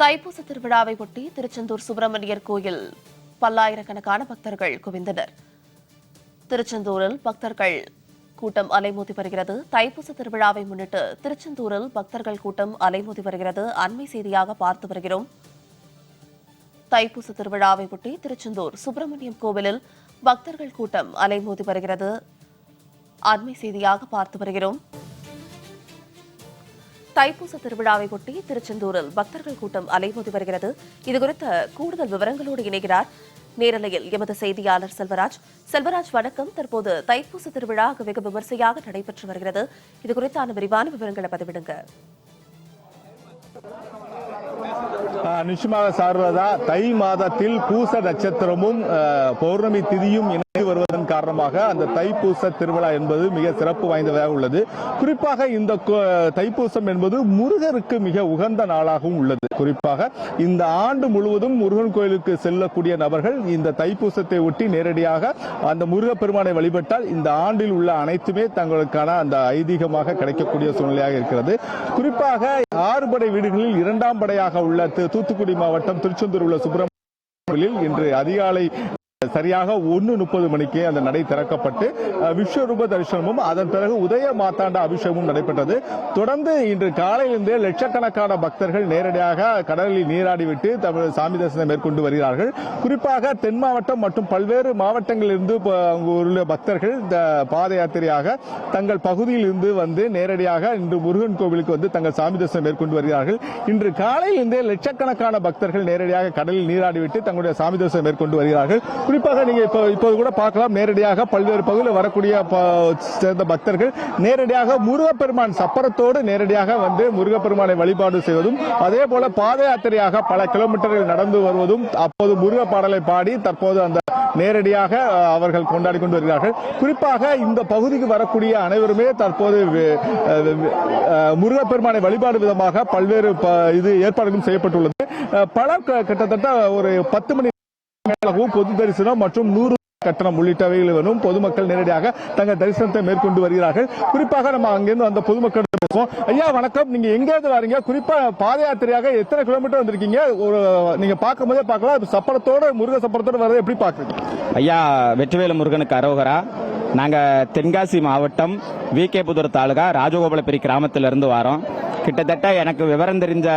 தைப்பூச திருவிழாவை ஒட்டி திருச்செந்தூர் சுப்பிரமணியர் கோயில். பல்லாயிரக்கணக்கான பக்தர்கள் குவிந்தனர். திருச்செந்தூரில் பக்தர்கள் கூட்டம் அலைமோதி வருகிறது. தைப்பூச திருவிழாவை முன்னிட்டு திருச்செந்தூரில் பக்தர்கள் கூட்டம் அலைமோதி வருகிறது. அண்மை செய்தியாக பார்த்து வருகிறோம். தைப்பூச திருவிழாவை ஒட்டி திருச்செந்தூர் சுப்பிரமணியம் கோவிலில் பக்தர்கள் கூட்டம் அலைமோதி வருகிறது. அண்மை செய்தியாக பார்த்து வருகிறோம். தைப்பூச திருவிழாவை ஒட்டி திருச்செந்தூரில் பக்தர்கள் கூட்டம் அலைமோதி வருகிறது. இதுகுறித்த கூடுதல் விவரங்களோடு இணைகிறார் நேரலையில் எமது செய்தியாளர் செல்வராஜ். செல்வராஜ் வணக்கம். தற்போது தைப்பூச திருவிழா வெகு விமர்சையாக நடைபெற்று வருகிறது. இதுகுறித்தான விரிவான விவரங்களை பதிவிடுங்க. நிச்சயமாக சார்வதா. தை மாதத்தில் பூச நட்சத்திரமும் பௌர்ணமி திதியும் இணைந்து வருவதன் காரணமாக அந்த தைப்பூச திருவிழா என்பது மிக சிறப்பு வாய்ந்ததாக உள்ளது. குறிப்பாக இந்த தைப்பூசம் என்பது முருகருக்கு மிக உகந்த நாளாகவும் உள்ளது. குறிப்பாக இந்த ஆண்டு முழுவதும் முருகன் கோயிலுக்கு செல்லக்கூடிய நபர்கள் இந்த தைப்பூசத்தை ஒட்டி நேரடியாக அந்த முருகப்பெருமானை வழிபட்டால் இந்த ஆண்டில் உள்ள அனைத்துமே தங்களுக்கான அந்த ஐதீகமாக கிடைக்கக்கூடிய சூழ்நிலையாக இருக்கிறது. குறிப்பாக ஆறு படை வீடுகளில் இரண்டாம் படையாக உள்ள தூத்துக்குடி மாவட்டம் திருச்செந்தூர் உள்ள சுப்பிரமணியில் இன்று அதிகாலை சரியாக ஒன்று முப்பது மணிக்கு அந்த நடை திறக்கப்பட்டு விஸ்வரூப தரிசனமும் அதன் பிறகு உதய மாத்தாண்ட அபிஷேகமும் நடைபெற்றது. தொடர்ந்து இன்று காலையிலிருந்தே லட்சக்கணக்கான பக்தர்கள் நேரடியாக கடலில் நீராடிவிட்டு தமிழ் சாமி தரிசனம் மேற்கொண்டு வருகிறார்கள். குறிப்பாக தென் மாவட்டம் மற்றும் பல்வேறு மாவட்டங்களிலிருந்து உள்ள பக்தர்கள் இந்த பாத யாத்திரையாக தங்கள் பகுதியில் இருந்து வந்து நேரடியாக இன்று முருகன் கோவிலுக்கு வந்து தங்கள் சாமி தரிசனம் மேற்கொண்டு வருகிறார்கள். இன்று காலையிலிருந்தே லட்சக்கணக்கான பக்தர்கள் நேரடியாக கடலில் நீராடிவிட்டு தங்களுடைய சாமி தரிசனம் மேற்கொண்டு வருகிறார்கள். குறிப்பாக நீங்க இப்போ இப்போது கூட பார்க்கலாம். நேரடியாக பல்வேறு பகுதியில் வரக்கூடிய சேர்ந்த பக்தர்கள். நேரடியாக முருகப்பெருமான் சப்பரத்தோடு நேரடியாக வந்து முருகப்பெருமானை வழிபாடு செய்வதும் அதே போல பாத யாத்திரையாக பல கிலோமீட்டர்கள் நடந்து வருவதும் அப்போது முருக பாடலை பாடி தற்போது அந்த நேரடியாக அவர்கள் கொண்டாடி கொண்டு வருகிறார்கள். குறிப்பாக இந்த பகுதிக்கு வரக்கூடிய அனைவருமே தற்போது முருகப்பெருமானை வழிபாடு விதமாக பல்வேறு இது ஏற்பாடுகளும் செய்யப்பட்டுள்ளது. பல கிட்டத்தட்ட ஒரு பத்து மணி பொது தரிசனம் மற்றும் நூறு கட்டணம் உள்ளிட்டவைகளும் பொதுமக்கள் நேரடியாக தங்கள் தரிசனத்தை மேற்கொண்டு வருகிறார்கள். குறிப்பாக நம்ம அங்கிருந்து அந்த பொதுமக்கள் பேசுவோம். ஐயா வணக்கம். நீங்க எங்க இருந்து வரீங்க? குறிப்பா பாத யாத்திரையாக எத்தனை கிலோமீட்டர் வந்திருக்கீங்க? ஒரு நீங்க பார்க்கும் போதே பார்க்கலாம் சப்பரத்தோட முருக சப்பரத்தோட வரதை எப்படி பாக்குறீங்க ஐயா வெற்றிவேலு முருகனுக்கு அரோகரா. நாங்கள் தென்காசி மாவட்டம் வி கே புதூர் தாலுகா ராஜகோபாலபுரி கிராமத்திலிருந்து வரோம். கிட்டத்தட்ட எனக்கு விவரம் தெரிஞ்ச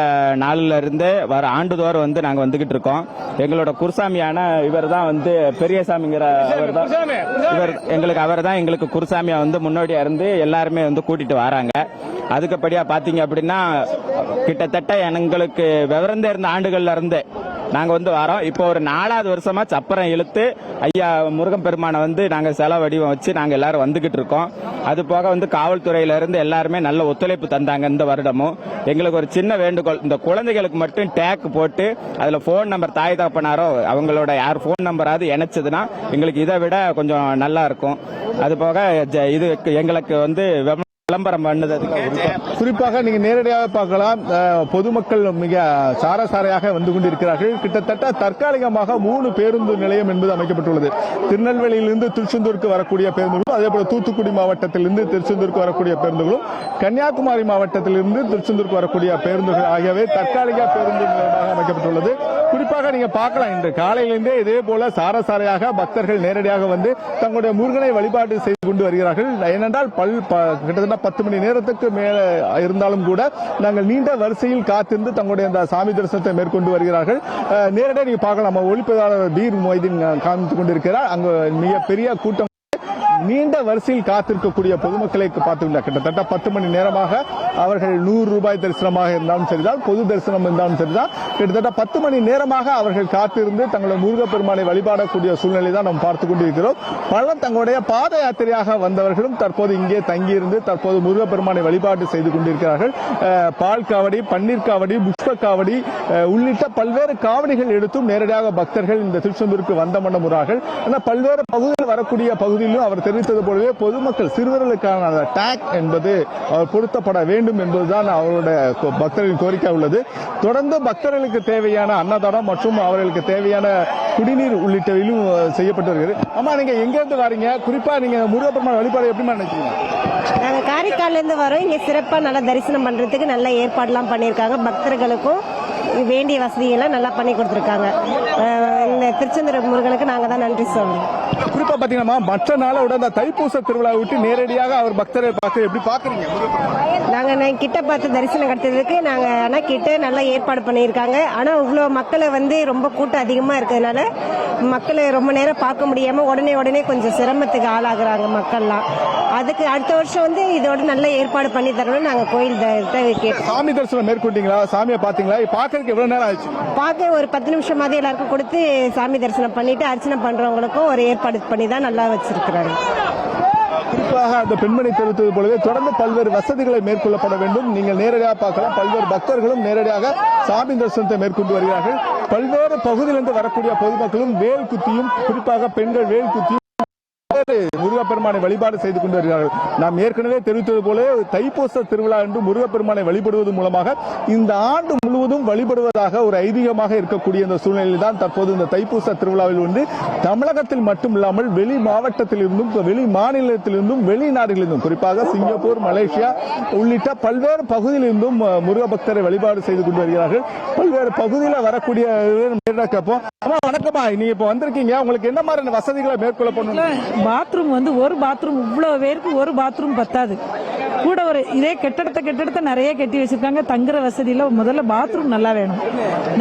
நாளில் இருந்து வர ஆண்டுதோறும் வந்து நாங்கள் வந்துகிட்டு இருக்கோம். எங்களோட குருசாமியான இவர் தான் வந்து பெரியசாமிங்கிற அவர் தான் இவர் எங்களுக்கு அவர் தான் எங்களுக்கு குருசாமியா வந்து முன்னோடியா இருந்து எல்லாருமே வந்து கூட்டிட்டு வராங்க. அதுக்கப்படியா பாத்தீங்க அப்படின்னா கிட்டத்தட்ட எங்களுக்கு விவரம் தெரிந்த ஆண்டுகள்ல இருந்து நாங்கள் வந்து வரோம். இப்போ ஒரு நாலாவது வருஷமாக சப்பரம் இழுத்து ஐயா முருகன் பெருமானை வந்து நாங்கள் செல வடிவம் வச்சு நாங்கள் எல்லாரும் வந்துக்கிட்டு இருக்கோம். அது போக வந்து காவல்துறையிலேருந்து எல்லாருமே நல்ல ஒத்துழைப்பு தந்தாங்க இந்த வருடமும். எங்களுக்கு ஒரு சின்ன வேண்டுகோள் இந்த குழந்தைகளுக்கு மட்டும் டேக் போட்டு அதில் ஃபோன் நம்பர் தாய் தகப்பனாரோ அவங்களோட யார் ஃபோன் நம்பராவது இணைச்சதுன்னா எங்களுக்கு இதை விட கொஞ்சம் நல்லா இருக்கும். அது போக இது எங்களுக்கு வந்து விளம்பரம் விளம்பரம் குறிப்பாக நீங்க நேரடியாக பார்க்கலாம் பொதுமக்கள் மிக சாரசாரையாக வந்து கொண்டிருக்கிறார்கள். கிட்டத்தட்ட தற்காலிகமாக மூணு பேருந்து நிலையம் என்பது அமைக்கப்பட்டுள்ளது. திருநெல்வேலியிலிருந்து திருச்செந்தூருக்கு வரக்கூடிய பேருந்துகளும் அதே போல தூத்துக்குடி மாவட்டத்திலிருந்து திருச்செந்தூருக்கு வரக்கூடிய பேருந்துகளும் கன்னியாகுமரி மாவட்டத்திலிருந்து திருச்செந்தூருக்கு வரக்கூடிய பேருந்துகள் ஆகியவை தற்காலிக பேருந்து நிலையமாக அமைக்கப்பட்டுள்ளது. குறிப்பாக நீங்க பார்க்கலாம் இன்று காலையிலிருந்தே இதே போல சாரசாரையாக பக்தர்கள் நேரடியாக வந்து தங்களுடைய முருகனை வழிபாடு செய்து கொண்டு வருகிறார்கள். ஏனென்றால் பல் கிட்டத்தட்ட பத்து மணி நேரத்துக்கு மேல இருந்தாலும் கூட நாங்கள் நீண்ட வரிசையில் காத்திருந்து தங்களுடைய அந்த சாமி தரிசனத்தை மேற்கொண்டு வருகிறார்கள். நேரடியாக நீங்க பார்க்கலாம். நம்ம பீர் மொய்தீன் காமித்துக் கொண்டிருக்கிறார். அங்கு மிகப்பெரிய கூட்டம். நீண்ட வரிசையில் காத்திருக்கக்கூடிய பொதுமக்களை பார்த்துள்ள கிட்டத்தட்ட பத்து மணி நேரமாக அவர்கள் நூறு ரூபாய் தரிசனமாக இருந்தாலும் சரிதான் பொது தரிசனம் இருந்தாலும் சரிதான். கிட்டத்தட்ட பத்து மணி நேரமாக அவர்கள் காத்திருந்து தங்களுடைய முருகப்பெருமானை வழிபாடக்கூடிய சூழ்நிலை தான் நாம் பார்த்துக் கொண்டிருக்கிறோம். பலர் தங்களுடைய பாத யாத்திரையாக வந்தவர்களும் தற்போது இங்கே தங்கியிருந்து தற்போது முருகப்பெருமானை வழிபாடு செய்து கொண்டிருக்கிறார்கள். பால் காவடி பன்னீர் காவடி புஷ்ப காவடி அஹ், உள்ளிட்ட பல்வேறு காவடிகள் எடுத்தும் நேரடியாக பக்தர்கள் இந்த திருச்செந்தூருக்கு வந்த மண்டமுறார்கள் ஆனால் பல்வேறு பகுதியில் வரக்கூடிய பகுதியிலும் அவர் தெரிவித்தது போலவே பொதுமக்கள் சிறுவர்களுக்கான டேக் என்பது அவர் பொருத்தப்பட வேண்டும் வேண்டும் என்பதுதான் அவருடைய கோ- பக்தர்களின் கோரிக்கை உள்ளது. தொடர்ந்து பக்தர்களுக்கு தேவையான அன்னதானம் மற்றும் அவர்களுக்கு தேவையான குடிநீர் உள்ளிட்டவையிலும் செய்யப்பட்டு வருகிறது. அம்மா நீங்க எங்கேருந்து வரீங்க? குறிப்பா நீங்க முருகப்பெருமான் வழிபாடு எப்படி நினைக்கிறீங்க? நாங்கள் காரைக்கால்லேருந்து வரோம். இங்கே சிறப்பாக நல்லா தரிசனம் பண்ணுறதுக்கு நல்ல ஏற்பாடெலாம் பண்ணியிருக்காங்க. பக்தர்களுக்கும் வேண்டிய வசதியெல்லாம் நல்லா பண்ணி கொடுத்துருக்காங்க. திருச்செந்தூர் முருகனுக்கு நாங்கள் தான் நன்றி சொல்லணும் குறிப்பா பாத்தீங்கன்னா மற்ற நாளோட அந்த தைப்பூச திருவிழா விட்டு நேரடியாக அவர் பக்தரை பார்க்க எப்படி பாக்குறீங்க நாங்கள் கிட்ட பார்த்து தரிசனம் கிடைத்ததுக்கு நாங்கள் ஆனால் கிட்ட நல்லா ஏற்பாடு பண்ணியிருக்காங்க. ஆனால் இவ்வளோ மக்களை வந்து ரொம்ப கூட்டம் அதிகமாக இருக்கிறதுனால மக்களை ரொம்ப நேரம் பார்க்க முடியாமல் உடனே உடனே கொஞ்சம் சிரமத்துக்கு ஆளாகிறாங்க மக்கள்லாம். அதுக்கு அடுத்த வருஷம் வந்து இதோட நல்ல ஏற்பாடு பண்ணி தரணும்னு நாங்கள் கோயில் கேட்டோம். சாமி தரிசனம் மேற்கொண்டீங்களா? சாமியை பாத்தீங்களா பாக்குறதுக்கு எவ்வளவு நேரம் ஆச்சு? பார்க்க ஒரு பத்து நிமிஷமாவது எல்லாருக்கும் கொடுத்து சாமி தரிசனம் பண்ணிட்டு அர்ச்சனை பண்றவங்களுக்கும் ஒரு ஏற்பாடு பண்ணி தான் நல்லா வச்சிருக்கிறாங்க குறிப்பாக அந்த பெண்மணி தெரிவித்தது போலவே தொடர்ந்து பல்வேறு வசதிகளை மேற்கொள்ளப்பட வேண்டும். நீங்கள் நேரடியாக பார்க்கலாம். பல்வேறு பக்தர்களும் நேரடியாக சாமி தரிசனத்தை மேற்கொண்டு வருகிறார்கள். பல்வேறு பகுதியிலிருந்து வரக்கூடிய பொதுமக்களும் வேல் குத்தியும் குறிப்பாக பெண்கள் வேல் குத்தியும் முருகப்பெருமானை வழிபாடு செய்து கொண்டு வருகிறார்கள். நாம் ஏற்கனவே தெரிவித்தது போல தைப்பூச திருவிழா என்று முருகப்பெருமானை வழிபடுவது மூலமாக இந்த ஆண்டு முழுவதும் வழிபடுவதாக ஒரு ஐதீகமாக இருக்கக்கூடிய இந்த சூழ்நிலையில் தான் தற்போது இந்த தைப்பூச திருவிழாவில் வந்து தமிழகத்தில் மட்டும் இல்லாமல் வெளி மாவட்டத்திலிருந்தும் வெளி மாநிலத்திலிருந்தும் வெளிநாடுகளிலிருந்தும் குறிப்பாக சிங்கப்பூர் மலேசியா உள்ளிட்ட பல்வேறு பகுதியிலிருந்தும் முருக பக்தரை வழிபாடு செய்து கொண்டு வருகிறார்கள். பல்வேறு பகுதியில் வரக்கூடிய நேரடியாக கேட்போம். அம்மா நீங்க இப்ப வந்திருக்கீங்க. உங்களுக்கு என்ன மாதிரியான வசதிகளை மேற்கொள்ள பண்ணணும் பாத்ரூம் வந்து ஒரு பாத்ரூம் இவ்வளோ பேருக்கு ஒரு பாத்ரூம் பத்தாது. கூட ஒரு இதே கெட்டடத்தை கெட்டடத்தை நிறைய கட்டி வச்சிருக்காங்க. தங்குற வசதியில் முதல்ல பாத்ரூம் நல்லா வேணும்.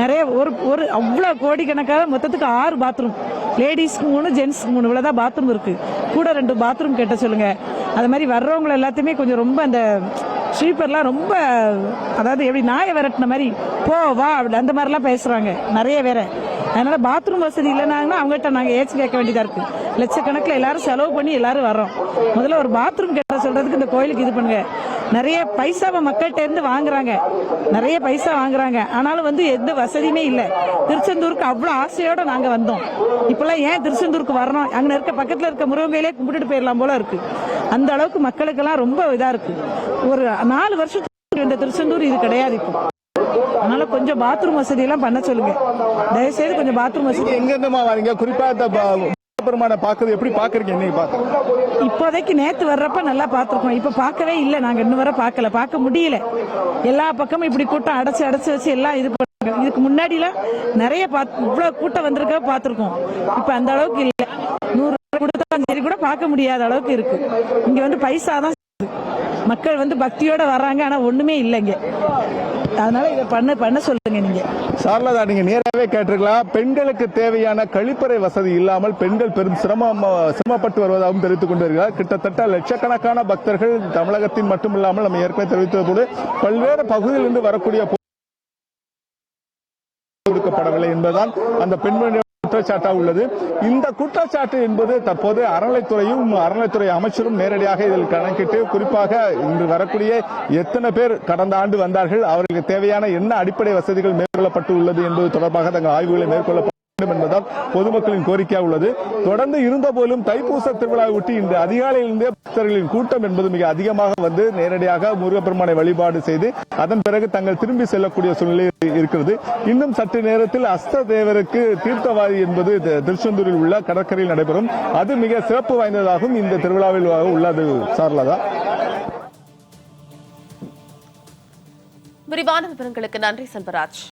நிறைய ஒரு ஒரு அவ்வளோ கோடிக்கணக்காக மொத்தத்துக்கு ஆறு பாத்ரூம் லேடிஸ்க்கு மூணு ஜென்ஸ்க்கு மூணு. இவ்வளோ தான் பாத்ரூம் இருக்குது கூட ரெண்டு பாத்ரூம் கெட்ட சொல்லுங்கள் அது மாதிரி வர்றவங்களை எல்லாத்தையுமே கொஞ்சம் ரொம்ப அந்த ஸ்வீப்பர்லாம் ரொம்ப அதாவது எப்படி நாயை விரட்டின மாதிரி போ வா அப்படி அந்த மாதிரிலாம் பேசுகிறாங்க நிறைய வேறு அதனால பாத்ரூம் வசதி இல்லைனாங்கன்னா அவங்ககிட்ட நாங்கள் ஏச்சு கேட்க வேண்டியதாக இருக்குது லட்சக்கணக்கில் எல்லாரும் செலவு பண்ணி எல்லாரும் வரோம் முதல்ல ஒரு பாத்ரூம் கேட்ட சொல்கிறதுக்கு இந்த கோயிலுக்கு இது பண்ணுங்க. நிறைய பைசாவை மக்கள்கிட்ட இருந்து வாங்குறாங்க. நிறைய பைசா வாங்குறாங்க. ஆனாலும் வந்து எந்த வசதியுமே இல்லை. திருச்செந்தூருக்கு அவ்வளோ ஆசையோடு நாங்கள் வந்தோம். இப்போல்லாம் ஏன் திருச்செந்தூருக்கு வரணும்? அங்கே இருக்க பக்கத்தில் இருக்க முருகங்கையிலே கும்பிட்டுட்டு போயிடலாம் போல இருக்கு. அந்த அளவுக்கு மக்களுக்கெல்லாம் ரொம்ப இதாக இருக்கு. ஒரு நாலு வருஷத்துக்கு இந்த திருச்செந்தூர் இது கிடையாது இப்போ. அதனால கொஞ்சம் பாத்ரூம் வசதி எல்லாம் பண்ண சொல்லுங்க. தயவுசெய்து கொஞ்சம் பாத்ரூம் வசதி. எங்க இருந்துமா வரீங்க? குறிப்பா இந்த பெருமானை பாக்குறது எப்படி பாக்குறீங்க இன்னைக்கு பாக்க இப்போதைக்கு நேத்து வர்றப்ப நல்லா பார்த்திருக்கோம். இப்ப பார்க்கவே இல்லை. நாங்க இன்னும் வர பார்க்கல. பார்க்க முடியல. எல்லா பக்கமும் இப்படி கூட்டம் அடைச்சு அடைச்சு வச்சு எல்லாம் இது பண்ணாங்க இதுக்கு முன்னாடிலாம் நிறைய பாத்- இவ்வளவு கூட்டம் வந்திருக்க பார்த்திருக்கோம். இப்ப அந்த அளவுக்கு இல்ல. நூறு கொடுத்தாலும் சரி கூட பார்க்க முடியாத அளவுக்கு இருக்கு. இங்க வந்து பைசா தான். மக்கள் வந்து பக்தியோட வர்றாங்க ஆனா ஒண்ணுமே இல்லைங்க. அதனால இதை பண்ண பண்ண சொல்லுங்க நீங்க. சாரலதா நீங்க நேராவே கேட்டிருக்கலாம் பெண்களுக்கு தேவையான கழிப்பறை வசதி இல்லாமல் பெண்கள் பெரும் சிரமம் சிரமப்பட்டு வருவதாகவும் தெரிவித்துக் கொண்டிருக்கிறார். கிட்டத்தட்ட லட்சக்கணக்கான பக்தர்கள் தமிழகத்தின் மட்டுமில்லாமல் நம்ம ஏற்கனவே தெரிவித்தது போல பல்வேறு பகுதியிலிருந்து வரக்கூடிய கொடுக்கப்படவில்லை என்பதுதான் அந்த பெண்மணி குற்றச்சாட்டாக உள்ளது. இந்த குற்றச்சாட்டு என்பது தற்போது அறநிலைத்துறையும் அறநிலைத்துறை அமைச்சரும் நேரடியாக இதில் கணக்கிட்டு குறிப்பாக இன்று வரக்கூடிய எத்தனை பேர் கடந்த ஆண்டு வந்தார்கள் அவர்களுக்கு தேவையான என்ன அடிப்படை வசதிகள் மேற்கொள்ளப்பட்டு உள்ளது என்பது தொடர்பாக தங்கள் ஆய்வுகளை மேற்கொள்ள வேண்டும் என்பதால் பொதுமக்களின் கோரிக்கையாக உள்ளது. தொடர்ந்து இருந்த போலும் தைப்பூச திருவிழாவை ஒட்டி இன்று அதிகாலையிலிருந்தே பக்தர்களின் கூட்டம் என்பது மிக அதிகமாக வந்து நேரடியாக முருகப்பெருமானை வழிபாடு செய்து அதன் பிறகு தங்கள் திரும்பி செல்லக்கூடிய சூழ்நிலை இருக்கிறது. இன்னும் சற்று நேரத்தில் அஸ்த தேவருக்கு தீர்த்தவாரி என்பது திருச்செந்தூரில் உள்ள கடற்கரையில் நடைபெறும். அது மிக சிறப்பு வாய்ந்ததாகவும் இந்த திருவிழாவில் உள்ளது சார்லதா. விரிவான விவரங்களுக்கு நன்றி செல்வராஜ்.